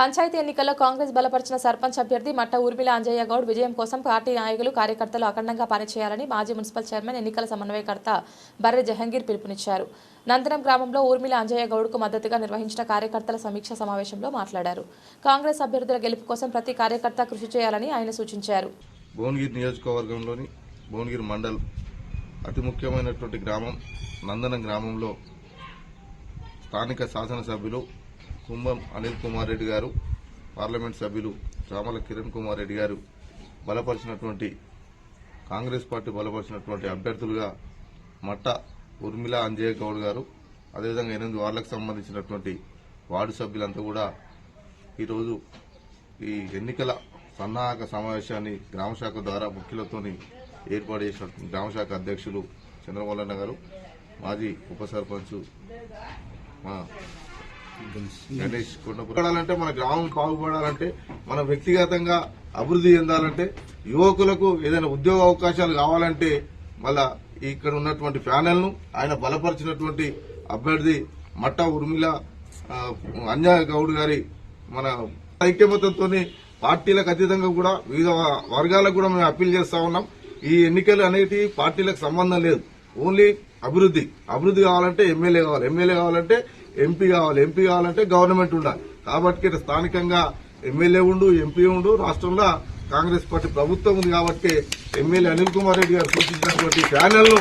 పంచాయతీ ఎన్నికల్లో కాంగ్రెస్ బలపరిచిన సర్పంచ్ అభ్యర్థి మట్ట ఊర్మిళ అంజయ్య గౌడ్ విజయం కోసం పార్టీ నాయకులు కార్యకర్తలు అఖండంగా పనిచేయాలని మాజీ మున్సిపల్ చైర్మన్ ఎన్నికల సమన్వయకర్త బర్రె జహంగీర్ పిలుపునిచ్చారు. నందనం గ్రామంలో ఊర్మిళ అంజయ్య గౌడ్కు మద్దతుగా నిర్వహించిన కార్యకర్తల సమీక్ష సమావేశంలో మాట్లాడారు. కాంగ్రెస్ అభ్యర్థుల గెలుపు కోసం ప్రతి కార్యకర్త కృషి చేయాలని ఆయన సూచించారు. భువనగిరి నియోజకవర్గంలోని భువనగిరి మండల్ అతి ముఖ్యమైనటువంటి గ్రామం నందనం గ్రామంలో స్థానిక శాసనసభ్యులు కుంభం అనిల్ కుమార్ రెడ్డి గారు పార్లమెంట్ సభ్యులు చామల కిరణ్ కుమార్ రెడ్డి గారు బలపరిచినటువంటి కాంగ్రెస్ పార్టీ బలపరిచినటువంటి అభ్యర్థులుగా మట్ట ఉర్మిళ అంజయ్య గౌడ్ గారు అదేవిధంగా ఎనిమిది వార్డులకు సంబంధించినటువంటి వార్డు సభ్యులంతా కూడా ఈరోజు ఈ ఎన్నికల సన్నాహక సమావేశాన్ని గ్రామశాఖ ద్వారా ముఖ్యులతోని ఏర్పాటు చేసిన గ్రామశాఖ అధ్యక్షులు చంద్రమౌళన్న గారు మాజీ ఉప సర్పంచ్ మా గణేష్ కొండపడాలంటే మన గ్రామం బాగుపడాలంటే మనం వ్యక్తిగతంగా అభివృద్ధి చెందాలంటే యువకులకు ఏదైనా ఉద్యోగ అవకాశాలు కావాలంటే మళ్ళా ఇక్కడ ఉన్నటువంటి ప్యానెల్ను ఆయన బలపరిచినటువంటి అభ్యర్థి మట్ట ఉర్మిళ ఆ, గౌడ్ గారి మన ఐక్యమతంతో పార్టీలకు అతీతంగా కూడా వివిధ వర్గాలకు కూడా మేము అప్పీల్ చేస్తా ఉన్నాం. ఈ ఎన్నికలు అనేటివి పార్టీలకు సంబంధం లేదు. ఓన్లీ అభివృద్ధి. అభివృద్ధి కావాలంటే ఎమ్మెల్యే కావాలి. ఎమ్మెల్యే కావాలంటే ఎంపీ కావాలి ఎంపీ కావాలంటే గవర్నమెంట్ ఉండాలి. కాబట్టి ఇక్కడ స్థానికంగా ఎమ్మెల్యే ఉండు ఎంపీ ఉండు రాష్ట్రంలో కాంగ్రెస్ పార్టీ ప్రభుత్వం ఉంది కాబట్టి ఎమ్మెల్యే అనిల్ కుమార్ రెడ్డి గారు సూచించినటువంటి ప్యానెల్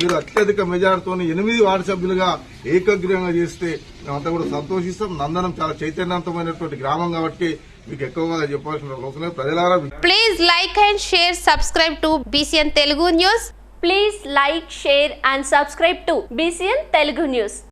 మీరు అత్యధిక మెజార్టీతో ఎనిమిది వార్డు సభ్యులుగా ఏకగ్రీవంగా చేస్తే మేమంతా కూడా సంతోషిస్తాం. నందనం చాలా చైతన్యవంతమైనటువంటి గ్రామం కాబట్టి మీకు ఎక్కువగా చెప్పాల్సిన అవసరం ప్రజలారా please like and share subscribe to BCN Telugu news please like share and subscribe to BCN Telugu news